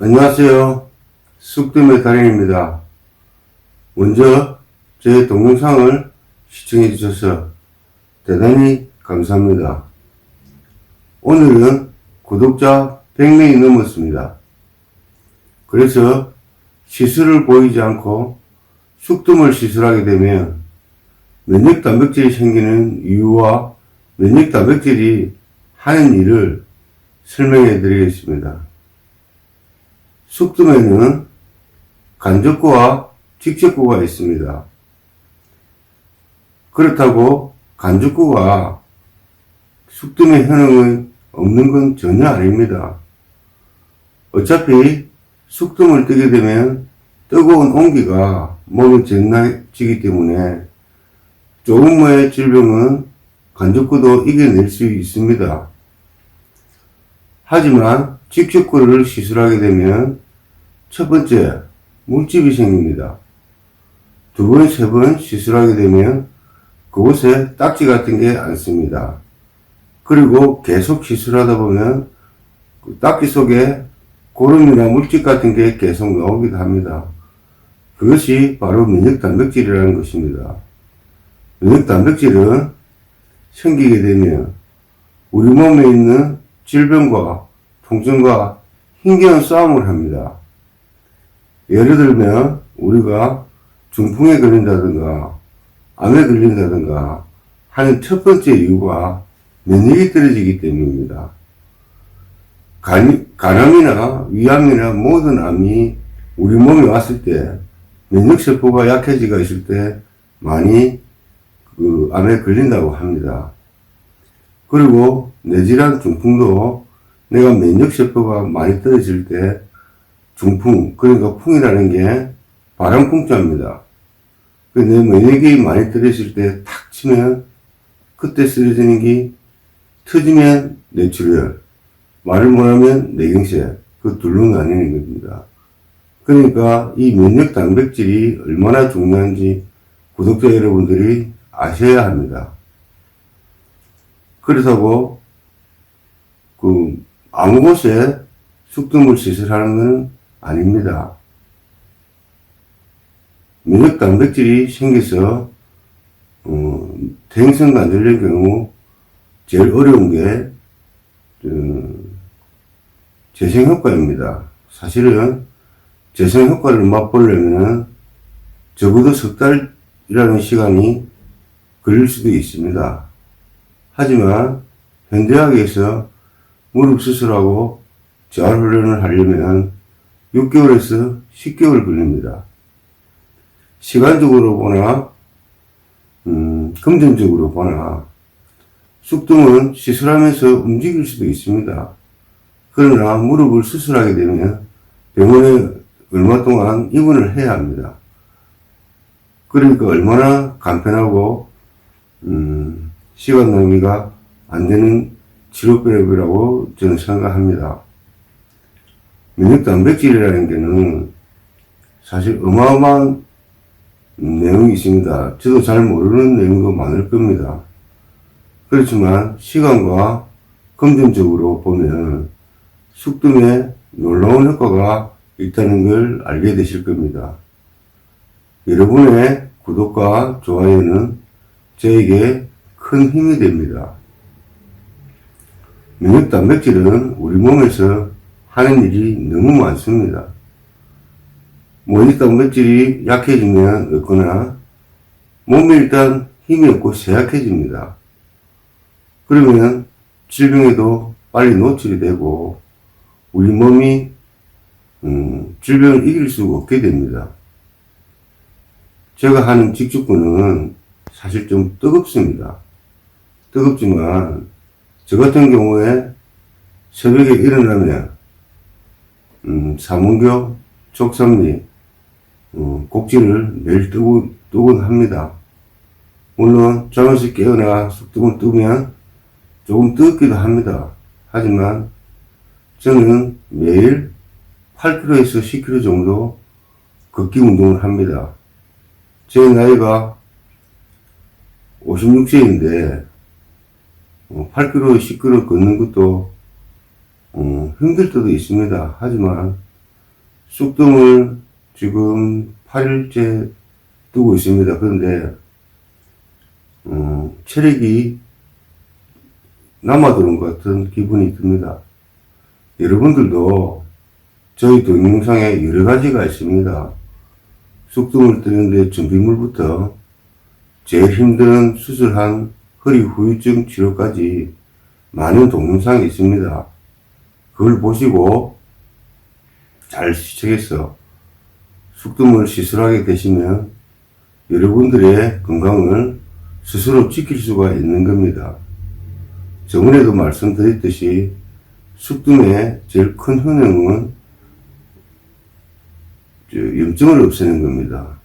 안녕하세요. 쑥뜸의 달인입니다. 먼저 제 동영상을 시청해 주셔서 대단히 감사합니다. 오늘은 구독자 100명이 넘었습니다. 그래서 시술을 보이지 않고 쑥뜸을 시술하게 되면 면역 단백질이 생기는 이유와 면역 단백질이 하는 일을 설명해 드리겠습니다. 쑥뜸에는 간접구와 직접구가 있습니다. 그렇다고 간접구가 쑥뜸의 효능이 없는 건 전혀 아닙니다. 어차피 쑥뜸을 뜨게 되면 뜨거운 온기가 몸에 전해지기 때문에 조금의 질병은 간접구도 이겨낼 수 있습니다. 하지만 직접구를 시술하게 되면 첫 번째 물집이 생깁니다. 두 번, 세 번 시술하게 되면 그곳에 딱지 같은 게 앉습니다. 그리고 계속 시술하다 보면 그 딱지 속에 고름이나 물집 같은 게 계속 나오기도 합니다. 그것이 바로 면역 단백질이라는 것입니다. 면역 단백질은 생기게 되면 우리 몸에 있는 질병과 통증과 힘겨운 싸움을 합니다. 예를 들면 우리가 중풍에 걸린다든가 암에 걸린다든가 하는 첫 번째 이유가 면역이 떨어지기 때문입니다. 간, 간암이나 위암이나 모든 암이 우리 몸에 왔을 때 면역세포가 약해지가 있을 때 많이 그 암에 걸린다고 합니다. 그리고 뇌질환 중풍도 내가 면역세포가 많이 떨어질 때 중풍, 그러니까 풍이라는 게 바람 풍자입니다. 그내 면역이 많이 떨어질 때탁 치면 그때 쓰러지는 게 터지면 뇌출혈, 말을 못하면 뇌경색, 그 둘로 나뉘는 겁니다. 그러니까 이 면역 단백질이 얼마나 중요한지 구독자 여러분들이 아셔야 합니다. 그렇다고 그 아무 곳에 숙두물 시술하는 것은 아닙니다. 면역 단백질이 생겨서 어, 대행성 관절염 경우 제일 어려운 게 그, 재생 효과입니다. 사실은 재생 효과를 맛보려면 적어도 석 달이라는 시간이 걸릴 수도 있습니다. 하지만 현대학에서 무릎 수술하고 재활 훈련을 하려면 6개월에서 10개월 걸립니다. 시간적으로 보나, 음, 금전적으로 보나, 쑥등은 시술하면서 움직일 수도 있습니다. 그러나 무릎을 수술하게 되면 병원에 얼마 동안 입원을 해야 합니다. 그러니까 얼마나 간편하고, 음, 시간 낭비가 안 되는 치료법이라고 저는 생각합니다. 면역 단백질이라는 게는 사실 어마어마한 내용이 있습니다. 저도 잘 모르는 내용도 많을 겁니다. 그렇지만 시간과 금전적으로 보면 숙dum에 놀라운 효과가 있다는 걸 알게 되실 겁니다. 여러분의 구독과 좋아요는 저에게 큰 힘이 됩니다. 면역 단백질은 우리 몸에서 하는 일이 너무 많습니다. 면역 단백질이 약해지면 어거나 몸이 일단 힘이 없고 쇠약해집니다. 그러면 질병에도 빨리 노출이 되고 우리 몸이 음, 질병을 이길 수가 없게 됩니다. 제가 하는 직축구는 사실 좀 뜨겁습니다. 뜨겁지만 저 같은 경우에 새벽에 일어나면 음, 사문교, 족삼리, 어, 곡지를 매일 뜨고, 뜨곤 합니다. 물론 잠에서 깨어나 숙등을 뜨면 조금 뜨겁기도 합니다. 하지만 저는 매일 8km에서 10km 정도 걷기 운동을 합니다. 제 나이가 56세인데 8km, 10km 걷는 것도 어, 힘들 때도 있습니다. 하지만 쑥뜸을 지금 8일째 두고 있습니다. 그런데, 어, 체력이 남아도는 것 같은 기분이 듭니다. 여러분들도 저희 동영상에 여러 가지가 있습니다. 쑥뜸을 뜨는데 준비물부터 제일 힘든 수술한 허리 후유증 치료까지 많은 동영상이 있습니다. 그걸 보시고 잘 시청해서 쑥뜸을 시술하게 되시면 여러분들의 건강을 스스로 지킬 수가 있는 겁니다. 저번에도 말씀드렸듯이 쑥뜸의 제일 큰 효능은 저 염증을 없애는 겁니다.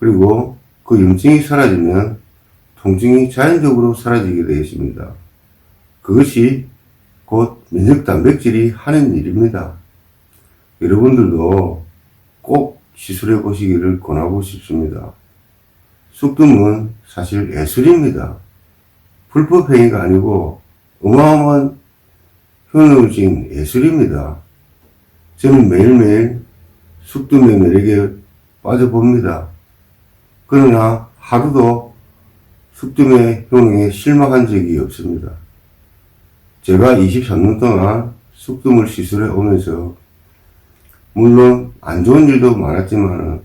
그리고 그 염증이 사라지면 통증이 자연적으로 사라지게 되겠습니다. 그것이 곧 면역 단백질이 하는 일입니다. 여러분들도 꼭 시술해 보시기를 권하고 싶습니다. 쑥뜸은 사실 예술입니다. 불법 행위가 아니고 어마어마한 지닌 예술입니다. 저는 매일매일 쑥뜸의 매력에 빠져봅니다. 그러나 하루도 쑥뜸의 효능에 실망한 적이 없습니다. 제가 23년 동안 쑥뜸을 시술해 오면서 물론 안 좋은 일도 많았지만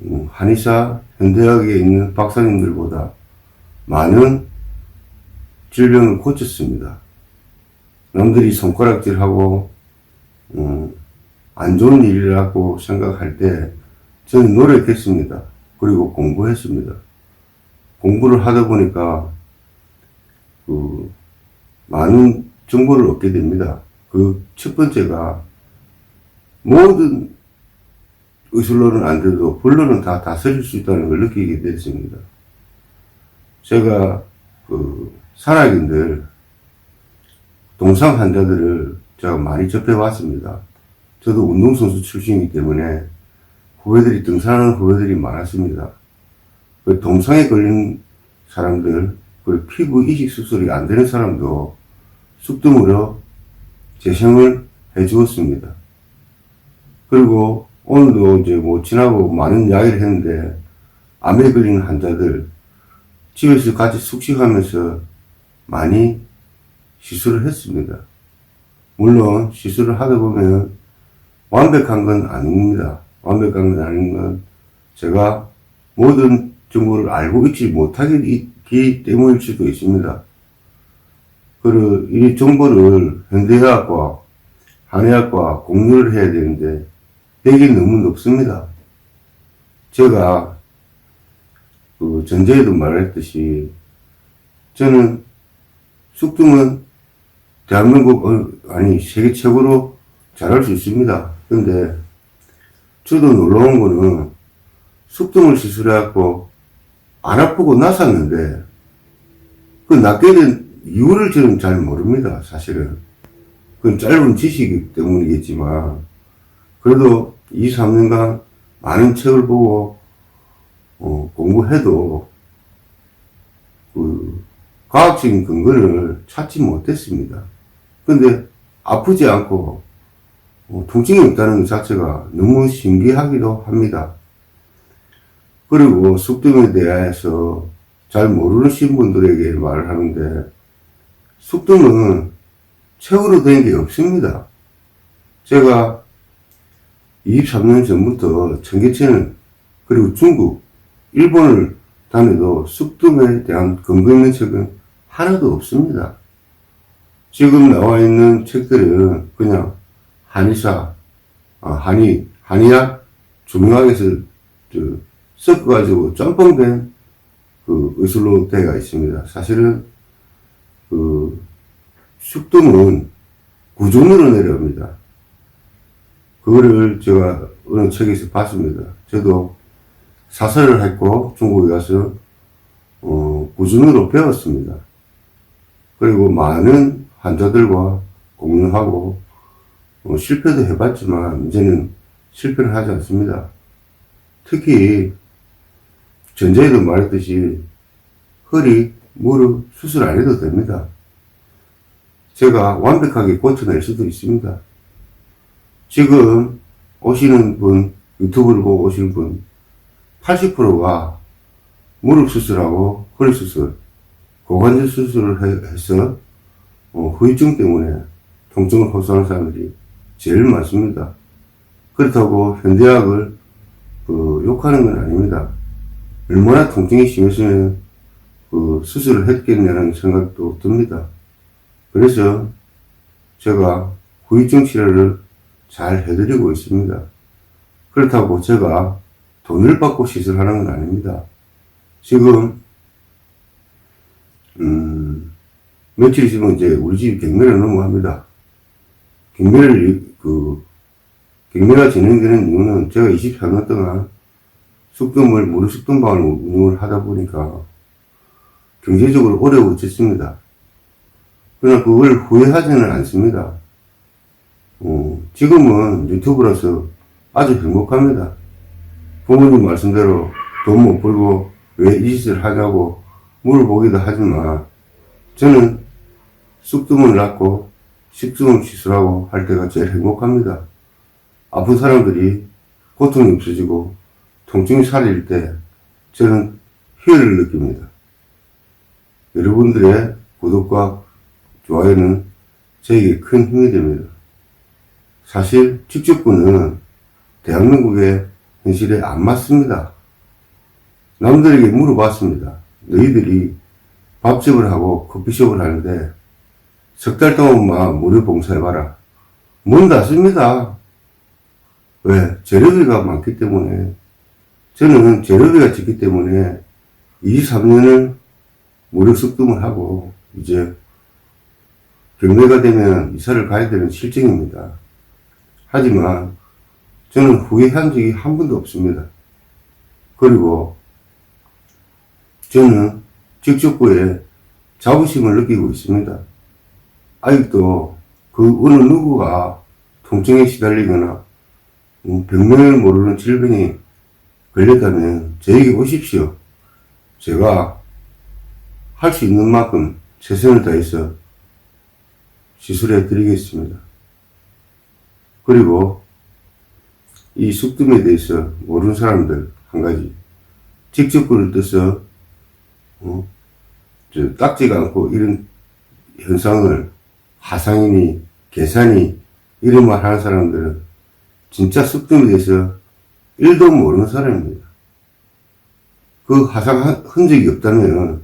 음, 한의사 현대학에 있는 박사님들보다 많은 질병을 고쳤습니다. 남들이 손가락질하고 음, 안 좋은 일이라고 생각할 때 저는 노력했습니다. 그리고 공부했습니다. 공부를 하다 보니까 그 많은 정보를 얻게 됩니다. 그 첫 번째가 모든 의술로는 안 돼도 불로는 다 다스릴 수 있다는 걸 느끼게 됐습니다. 제가 그 산악인들 동상 환자들을 제가 많이 접해 왔습니다. 저도 운동선수 출신이기 때문에 후배들이 등산하는 후배들이 많았습니다. 그 동상에 걸린 사람들, 그 피부 이식 수술이 안 되는 사람도 쑥뜸으로 재생을 해 주었습니다. 그리고 오늘도 이제 뭐 지나고 많은 이야기를 했는데 암에 걸린 환자들 집에서 같이 숙식하면서 많이 시술을 했습니다. 물론 시술을 하다 보면 완벽한 건 아닙니다. 완벽한 건 아닌 건 제가 모든 정보를 알고 있지 못하기 때문일 수도 있습니다. 그, 이 정보를 현대의학과, 한의학과 공유를 해야 되는데, 백이 너무 높습니다. 제가, 그, 전제에도 말했듯이, 저는 쑥등은 대한민국, 어, 아니, 세계 최고로 잘할 수 있습니다. 근데, 저도 놀라운 거는, 쑥등을 시술해갖고, 안 아프고 나섰는데, 그 낫게 된 이유를 저는 잘 모릅니다, 사실은. 그건 짧은 지식이기 때문이겠지만, 그래도 2, 3년간 많은 책을 보고, 어, 공부해도, 그, 과학적인 근거를 찾지 못했습니다. 근데 아프지 않고, 어, 통증이 없다는 것 자체가 너무 신기하기도 합니다. 그리고 숙등에 대해서 잘 모르는 분들에게 말을 하는데, 숙등은 책으로 된 게 없습니다. 제가 23년 전부터 청계천 그리고 중국, 일본을 다녀도 숙등에 대한 근거 있는 책은 하나도 없습니다. 지금 나와 있는 책들은 그냥 한의사, 아, 한의, 한의학 중학에서 섞어가지고 짬뽕된 그 의술로 되어 있습니다. 사실은 그 숙등은 구존으로 내려옵니다. 그거를 제가 어느 책에서 봤습니다. 저도 사설을 했고 중국에 가서 어, 구준으로 배웠습니다. 그리고 많은 환자들과 공유하고 어, 실패도 해봤지만 이제는 실패를 하지 않습니다. 특히 전제에도 말했듯이 허리, 무릎 수술 안 해도 됩니다. 제가 완벽하게 고쳐낼 수도 있습니다. 지금 오시는 분, 유튜브를 보고 오시는 분, 80%가 무릎 수술하고 허리 수술, 고관절 수술을 해- 해서 어, 후유증 때문에 통증을 호소하는 사람들이 제일 많습니다. 그렇다고 현대학을 그 욕하는 건 아닙니다. 얼마나 통증이 심했으면 그 수술을 했겠냐는 생각도 듭니다. 그래서 제가 후유증 치료를 잘 해드리고 있습니다. 그렇다고 제가 돈을 받고 시술하는 건 아닙니다. 지금 음, 며칠 있으면 이제 우리 집 경매를 넘어갑니다. 경매를 이- 그 경매가 진행되는 이유는 제가 24년 동안 숙금을 무료 숙금방을 운영을 하다 보니까 경제적으로 어려워졌습니다. 그러나 그걸 후회하지는 않습니다. 어, 지금은 유튜브라서 아주 행복합니다. 부모님 말씀대로 돈 못 벌고 왜 이 짓을 하냐고 물어보기도 하지만 저는 쑥뜸을 낳고 식중을 시술하고 할 때가 제일 행복합니다. 아픈 사람들이 고통이 없어지고 통증이 사라질 때 저는 희열을 느낍니다. 여러분들의 구독과 좋아요는 저에게 큰 힘이 됩니다. 사실 직접군은 대한민국의 현실에 안 맞습니다. 남들에게 물어봤습니다. 너희들이 밥집을 하고 커피숍을 하는데 석 달 동안만 무료 봉사해봐라. 문 닫습니다. 왜? 재료비가 많기 때문에 저는 재료비가 적기 때문에 23년을 무료 숙금을 하고 이제 경매가 되면 이사를 가야 되는 실정입니다. 하지만 저는 후회한 적이 한 번도 없습니다. 그리고 저는 직접구에 자부심을 느끼고 있습니다. 아직도 그 어느 누구가 통증에 시달리거나 음, 병명을 모르는 질병이 걸렸다면 저에게 오십시오. 제가 할 수 있는 만큼 최선을 다해서 시술해 드리겠습니다. 그리고 이 숙tum에 대해서 모르는 사람들 한 가지 직접 글을 떠서 어, 저 닦지가 않고 이런 현상을 화상이니 계산이 이런 말 하는 사람들은 진짜 숙tum에 대해서 1도 모르는 사람입니다. 그 한- 흔적이 없다면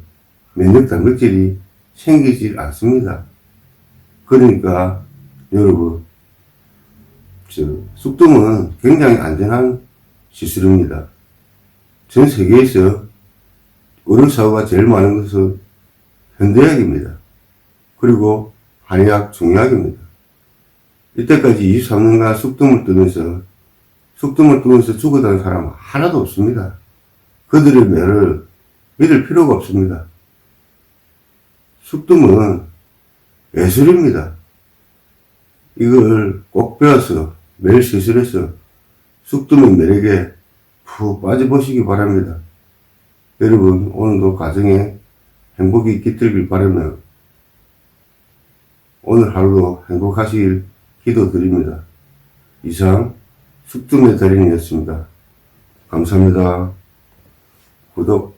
면역 단백질이 생기질 않습니다. 그러니까 여러분 저 숙tum은 굉장히 안전한 시술입니다. 전 세계에서 의료사고가 제일 많은 것은 현대약입니다. 그리고 한의학, 중의학입니다. 이때까지 23년간 숙tum을 뜨면서 숙tum을 뜨면서 죽어다는 사람 은 하나도 없습니다. 그들의 말을 믿을 필요가 없습니다. 숙tum은 예술입니다. 이걸 꼭 배워서 매일 시술해서 숙tum의 매력에 푹 빠져보시기 바랍니다. 여러분, 오늘도 가정에 행복이 깃들길 바라며 오늘 하루도 행복하시길 기도드립니다. 이상 숙tum의 달인이었습니다. 감사합니다. 구독 꼭